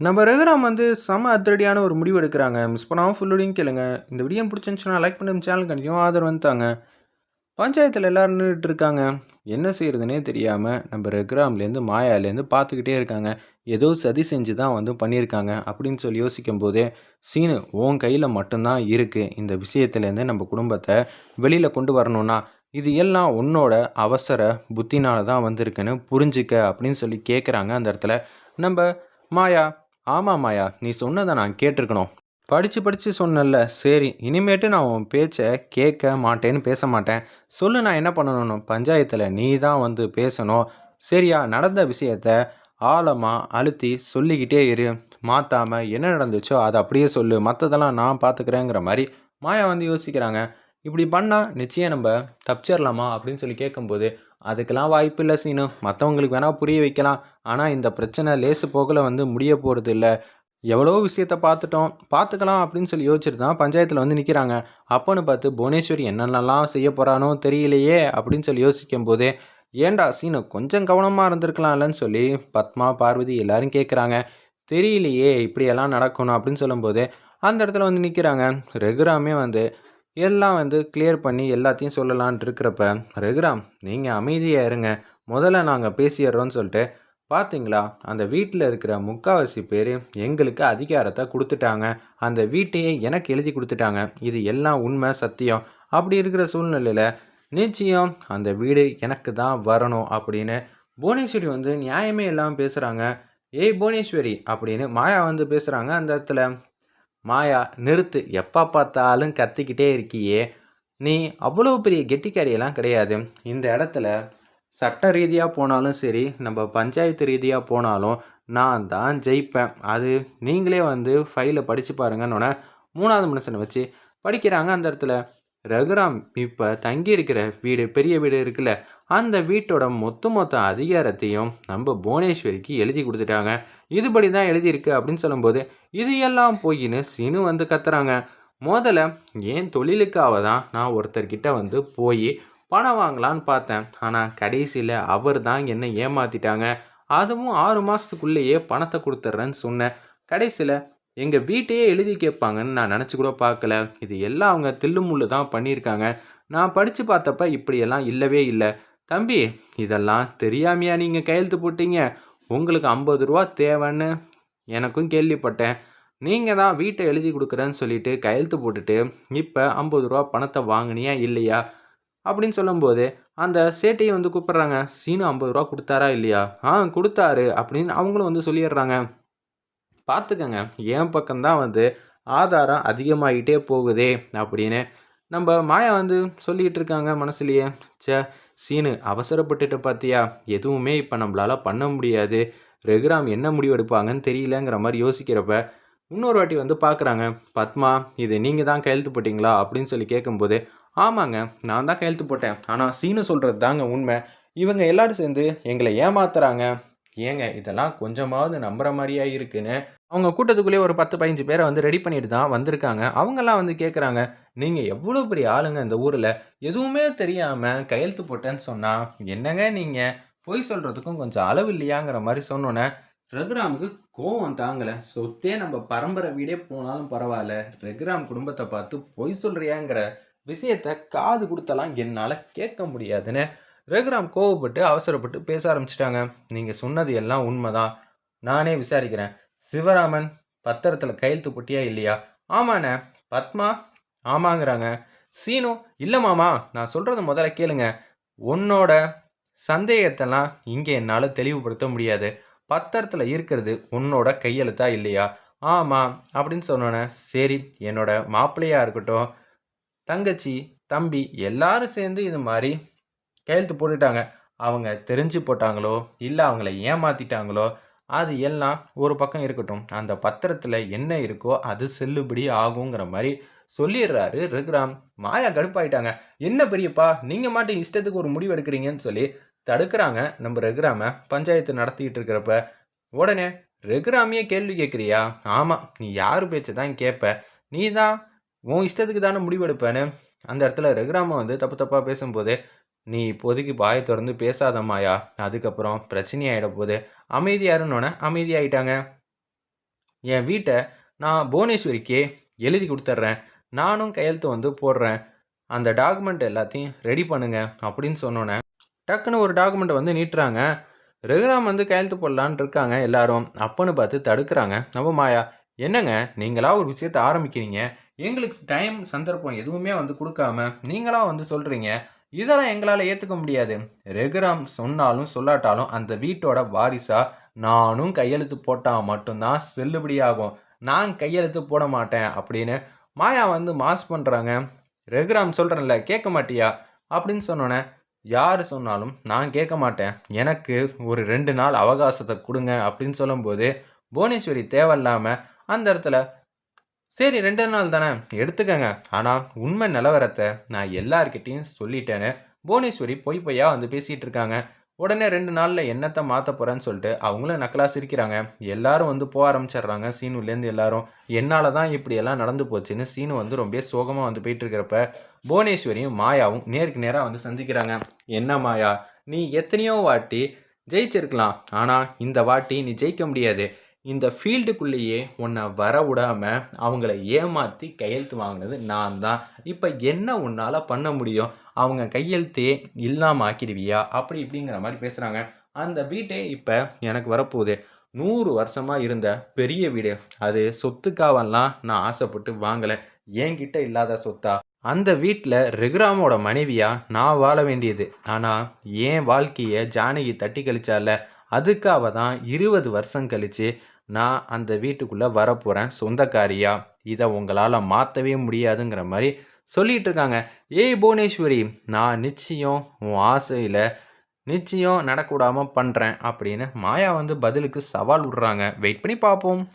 நம்ம ரகுராம் வந்து செம அதிரடியான ஒரு முடிவு எடுக்கிறாங்க. மிஸ் பண்ணாமல் ஃபுல்லோடையும் கேளுங்க. இந்த வீடியோ பிடிச்சிருந்துச்சுன்னா லைக் பண்ணி சேனல் கண்டிப்பாக ஆதரவு வந்துட்டாங்க பஞ்சாயத்தில் எல்லோரும் நின்றுட்டு இருக்காங்க. என்ன செய்கிறதுனே தெரியாமல் நம்ம ரகுராம்லேருந்து மாயாலேருந்து பார்த்துக்கிட்டே இருக்காங்க. ஏதோ சதி செஞ்சு தான் வந்து பண்ணியிருக்காங்க அப்படின்னு சொல்லி யோசிக்கும் போதே சீனு உன் கையில் மட்டும்தான் இருக்குது இந்த விஷயத்துலேருந்து நம்ம குடும்பத்தை வெளியில் கொண்டு வரணும்னா இது எல்லாம் உன்னோட அவசர புத்தினால தான் வந்திருக்குன்னு புரிஞ்சுக்க அப்படின்னு சொல்லி கேட்குறாங்க அந்த இடத்துல. நம்ம மாயா ஆமாம் மாயா நீ சொன்னதை நான் கேட்டிருக்கணும். படித்து படித்து சொன்னல சரி இனிமேட்டு நான் உன் பேச்சை கேட்க மாட்டேன்னு பேச மாட்டேன். சொல்லு நான் என்ன பண்ணணும் பஞ்சாயத்தில் நீ தான் வந்து பேசணும். சரியா நடந்த விஷயத்த ஆழமாக அழுத்தி சொல்லிக்கிட்டே இரு. மாற்றாமல் என்ன நடந்துச்சோ அதை அப்படியே சொல்லு. மற்றதெல்லாம் நான் பார்த்துக்கிறேங்கிற மாதிரி மாயா வந்து யோசிக்கிறாங்க. இப்படி பண்ணால் நிச்சயம் நம்ம தப்பிச்சிடலாமா அப்படின்னு சொல்லி கேட்கும்போது அதுக்கெல்லாம் வாய்ப்பு இல்லை சீனு. மற்றவங்களுக்கு வேணால் புரிய வைக்கலாம். ஆனால் இந்த பிரச்சனை லேசு போக்கில் வந்து முடிய போகிறது இல்லை. எவ்வளோ விஷயத்த பார்த்துட்டோம். பார்த்துக்கலாம் அப்படின்னு சொல்லி யோசிச்சுட்டு தான் பஞ்சாயத்தில் வந்து நிற்கிறாங்க அப்போன்னு பார்த்து புவனேஸ்வரி என்னென்னலாம் செய்ய போகிறானோ தெரியலையே அப்படின்னு சொல்லி யோசிக்கும் போதே ஏண்டா சீனு கொஞ்சம் கவனமாக இருந்திருக்கலாம்லன்னு சொல்லி பத்மா பார்வதி எல்லாரும் கேட்குறாங்க தெரியலையே இப்படியெல்லாம் நடக்கணும் அப்படின்னு சொல்லும்போது அந்த இடத்துல வந்து நிற்கிறாங்க ரெகுராமே வந்து எல்லாம் வந்து கிளியர் பண்ணி எல்லாத்தையும் சொல்லலான் இருக்கிறப்ப ரகுராம் நீங்கள் அமைதியாக இருங்க. முதல்ல நாங்கள் பேசிடுறோன்னு சொல்லிட்டு பார்த்தீங்களா அந்த வீட்டில் இருக்கிற முக்காவாசி பேர் எங்களுக்கு அதிகாரத்தை கொடுத்துட்டாங்க. அந்த வீட்டையே எனக்கு எழுதி கொடுத்துட்டாங்க. இது எல்லாம் உண்மை சத்தியம். அப்படி இருக்கிற சூழ்நிலையில் நிச்சயம் அந்த வீடு எனக்கு தான் வரணும் அப்படின்னு புவனேஸ்வரி வந்து நியாயமே இல்லாமல் பேசுகிறாங்க ஏய் புவனேஸ்வரி அப்படின்னு மாயா வந்து பேசுகிறாங்க அந்த இடத்துல. மாயா நிறுத்து. எப்போ பார்த்தாலும் கத்திக்கிட்டே இருக்கியே. நீ அவ்வளோ பெரிய கெட்டிக்காரியெல்லாம் கிடையாது. இந்த இடத்துல சட்ட ரீதியாக போனாலும் சரி நம்ம பஞ்சாயத்து ரீதியாக போனாலும் நான் தான் ஜெயிப்பேன். அது நீங்களே வந்து ஃபைலை படித்து பாருங்கன்னொன்னே மூணாவது மனுஷனை வச்சு படிக்கிறாங்க அந்த இடத்துல. ரகுராம் இப்போ தங்கி இருக்கிற வீடு பெரிய வீடு இருக்குல்ல அந்த வீட்டோட மொத்த மொத்த அதிகாரத்தையும் நம்ம புவனேஸ்வரிக்கு எழுதி கொடுத்துட்டாங்க. இதுபடி தான் எழுதியிருக்கு அப்படின்னு சொல்லும்போது இது எல்லாம் போயின்னு சினு வந்து கத்துறாங்க. முதல்ல ஏன் தொழிலுக்காக தான் நான் ஒருத்தர்கிட்ட வந்து போய் பணம் வாங்கலான்னு பார்த்தேன். ஆனால் கடைசியில் அவர் தான் என்னை ஏமாற்றிட்டாங்க அதுவும் ஆறு மாதத்துக்குள்ளேயே பணத்தை கொடுத்துட்றேன்னு சொன்னேன். கடைசியில் எங்கள் வீட்டையே எழுதி கேட்பாங்கன்னு நான் நினச்சி கூட பார்க்கல. இது எல்லாம் அவங்க தில்லுமுள்ளு தான் பண்ணியிருக்காங்க. நான் படித்து பார்த்தப்ப இப்படியெல்லாம் இல்லவே இல்லை. தம்பி இதெல்லாம் தெரியாமையா நீங்கள் கையெழுத்து போட்டீங்க? உங்களுக்கு ஐம்பது ரூபா தேவைன்னு எனக்கும் கேள்விப்பட்டேன். நீங்கள் தான் வீட்டை எழுதி கொடுக்குறேன்னு சொல்லிட்டு கையெழுத்து போட்டுட்டு இப்போ ஐம்பது ரூபா பணத்தை வாங்கினியா இல்லையா? அப்படின்னு சொல்லும்போது அந்த சேட்டையை வந்து கூப்பிட்றாங்க. சீனு ஐம்பது ரூபா கொடுத்தாரா இல்லையா? ஆ கொடுத்தாரு அப்படின்னு அவங்களும் வந்து சொல்லிடுறாங்க. பார்த்துக்கங்க என் பக்கம்தான் வந்து ஆதாரம் அதிகமாகிட்டே போகுதே அப்படின்னு நம்ம மாயா வந்து சொல்லிகிட்டு இருக்காங்க மனசுலையே சே சீனு அவசரப்பட்டுட்டு பார்த்தியா எதுவுமே இப்போ நம்மளால் பண்ண முடியாது. ரெகுராம் என்ன முடிவு எடுப்பாங்கன்னு தெரியலங்கிற மாதிரி யோசிக்கிறப்ப இன்னொரு வாட்டி வந்து பார்க்குறாங்க பத்மா இது நீங்கள் தான் கையெழுத்து போட்டிங்களா? அப்படின்னு சொல்லி கேட்கும்போது ஆமாங்க நான் தான் கையெழுத்து போட்டேன். ஆனால் சீனு சொல்கிறது தாங்க உண்மை. இவங்க எல்லாரும் சேர்ந்து எங்களை ஏமாத்துறாங்க. ஏங்க இதெல்லாம் கொஞ்சமாவது நம்புகிற மாதிரியா இருக்குன்னு? அவங்க கூட்டத்துக்குள்ளேயே ஒரு பத்து பதினஞ்சு பேரை வந்து ரெடி பண்ணிட்டு தான் வந்திருக்காங்க. அவங்கெல்லாம் வந்து கேட்குறாங்க நீங்கள் எவ்வளோ பெரிய ஆளுங்க இந்த ஊரில்? எதுவுமே தெரியாமல் கையெழுத்து போட்டேன்னு சொன்னால் என்னங்க நீங்கள் பொய் சொல்கிறதுக்கும் கொஞ்சம் அளவு இல்லையாங்கிற மாதிரி சொன்னோன்னே ரகுராமுக்கு கோவம் தாங்கலை. சொத்தே நம்ம பரம்பரை வீடே போனாலும் பரவாயில்ல. ரகுராம் குடும்பத்தை பார்த்து பொய் சொல்கிறியாங்கிற விஷயத்த காது கொடுத்தலாம் என்னால் கேட்க முடியாதுன்னு ரகுராம் கோவப்பட்டு அவசரப்பட்டு பேச ஆரம்பிச்சிட்டாங்க. நீங்கள் சொன்னது எல்லாம் உண்மைதான். நானே விசாரிக்கிறேன். சிவராமன் பத்திரத்தில் கையெழுத்து போட்டியா இல்லையா? ஆமாண்ணே. பத்மா ஆமாங்கிறாங்க. சீனு இல்லை மாமா நான் சொல்கிறத முதல்ல கேளுங்க. உன்னோட சந்தேகத்தெல்லாம் இங்கே என்னால் தெளிவுபடுத்த முடியாது. பத்திரத்தில் இருக்கிறது உன்னோட கையெழுத்தா இல்லையா? ஆமாம் அப்படின்னு சொன்னோன்னே சரி என்னோட மாப்பிள்ளையாக இருக்கட்டும் தங்கச்சி தம்பி எல்லாரும் சேர்ந்து இது மாதிரி கையெழுத்து போட்டுட்டாங்க. அவங்க தெரிஞ்சு போட்டாங்களோ இல்லை அவங்கள ஏமாற்றிட்டாங்களோ அது எல்லாம் ஒரு பக்கம் இருக்கட்டும். அந்த பத்திரத்தில் என்ன இருக்கோ அது செல்லுபடி ஆகுங்கிற மாதிரி சொல்லிடுறாரு ரகுராம். மாயா கடுப்பாயிட்டாங்க. என்ன பெரியப்பா நீங்கள் மாட்டும் இஷ்டத்துக்கு ஒரு முடிவு எடுக்கிறீங்கன்னு சொல்லி தடுக்கிறாங்க நம்ம ரகுராம. பஞ்சாயத்து நடத்திட்டு இருக்கிறப்ப. உடனே ரகுராமியே கேள்வி கேட்குறியா? ஆமாம் நீ யார் பேச்சை தான் கேட்ப நீ தான் உன் இஷ்டத்துக்கு தானே முடிவெடுப்பேன்னு அந்த இடத்துல ரகுராம வந்து தப்பு தப்பாக பேசும்போது நீ இப்போதைக்கு பாய திறந்து பேசாதம்மாயா. அதுக்கப்புறம் பிரச்சனையாயிட போகுது. அமைதியாருன்னொன்னே அமைதியாயிட்டாங்க. என் வீட்டை நான் புவனேஸ்வரிக்கே எழுதி கொடுத்துட்றேன் நானும் கையெழுத்து வந்து போடுறேன். அந்த டாக்குமெண்ட் எல்லாத்தையும் ரெடி பண்ணுங்க அப்படின்னு சொன்னோன்னே டக்குன்னு ஒரு டாக்குமெண்ட்டை வந்து நீட்டுறாங்க. ரகுராம் வந்து கையெழுத்து போடலான்னு இருக்காங்க எல்லாரும். அப்பன்னு பார்த்து தடுக்கிறாங்க. நம்ம மாயா என்னங்க? நீங்களா ஒரு விஷயத்த ஆரம்பிக்கிறீங்க? எங்களுக்கு டைம் சந்தர்ப்பம் எதுவுமே வந்து கொடுக்காம நீங்களா வந்து சொல்கிறீங்க இதெல்லாம் எங்களால் ஏற்றுக்க முடியாது. ரகுராம் சொன்னாலும் சொல்லாட்டாலும் அந்த வீட்டோட வாரிசாக நானும் கையெழுத்து போட்டால் மட்டும்தான் செல்லுபடியாகும். நான் கையெழுத்து போட மாட்டேன் அப்படின்னு மாயா வந்து மாஸ் பண்ணுறாங்க ரகுராம் சொல்கிறேன்ல கேட்க மாட்டியா? அப்படின்னு சொன்னோன்னே யார் சொன்னாலும் நான் கேட்க மாட்டேன். எனக்கு ஒரு ரெண்டு நாள் அவகாசத்தை கொடுங்க அப்படின்னு சொல்லும்போது புவனேஸ்வரி தேவையில்லாமல் அந்த இடத்துல சரி ரெண்டு நாள் தானே எடுத்துக்கங்க. ஆனால் உண்மை நிலவரத்தை நான் எல்லார்கிட்டேயும் சொல்லிட்டேன்னு புவனேஸ்வரி பொய் பொய்யா வந்து பேசிகிட்டு இருக்காங்க. உடனே ரெண்டு நாளில் என்னத்தை மாற்ற போகிறேன்னு சொல்லிட்டு அவங்களும் நக்கலாக சிரிக்கிறாங்க. எல்லாரும் வந்து போக ஆரம்பிச்சிடுறாங்க. சீனுலேருந்து எல்லாரும் என்னால் தான் இப்படி எல்லாம் நடந்து போச்சுன்னு சீனு வந்து ரொம்ப சோகமாக வந்து போயிட்டு இருக்கிறப்ப புவனேஸ்வரியும் மாயாவும் நேருக்கு நேராக வந்து சந்திக்கிறாங்க. என்ன மாயா? நீ எத்தனையோ வாட்டி ஜெயிச்சிருக்கலாம். ஆனால் இந்த வாட்டி நீ ஜெயிக்க முடியாது. இந்த ஃபீல்டுக்குள்ளேயே உன்னை வர விடாம அவங்கள ஏமாற்றி கையெழுத்து வாங்கினது நான் தான். இப்போ என்ன உன்னால் பண்ண முடியும்? அவங்க கையெழுத்தே இல்லாமல் ஆக்கிடுவியா? அப்படி இப்படிங்கிற மாதிரி பேசுகிறாங்க அந்த வீட்டே இப்போ எனக்கு வரப்போகுது. நூறு வருஷமாக இருந்த பெரிய வீடு. அது சொத்துக்காவெல்லாம் நான் ஆசைப்பட்டு வாங்கலை. என்கிட்ட இல்லாத சொத்தா? அந்த வீட்டில் ரெகுராமோட மனைவியாக நான் வாழ வேண்டியது. ஆனால் என் வாழ்க்கையை ஜானகி தட்டி கழிச்சால அதுக்காக தான் இருபது வருஷம் கழித்து நான் அந்த வீட்டுக்குள்ளே வரப்போகிறேன் சொந்தக்காரியா? இதை உங்களால் மாற்றவே முடியாதுங்கிற மாதிரி சொல்லிகிட்டு இருக்காங்க. ஏய் புவனேஸ்வரி நான் நிச்சயம் உன் ஆசையில் நிச்சயம் நடக்கூடாமல் பண்ணுறேன் அப்படின்னு மாயா வந்து பதிலுக்கு சவால் விடுறாங்க. வெயிட் பண்ணி பார்ப்போம்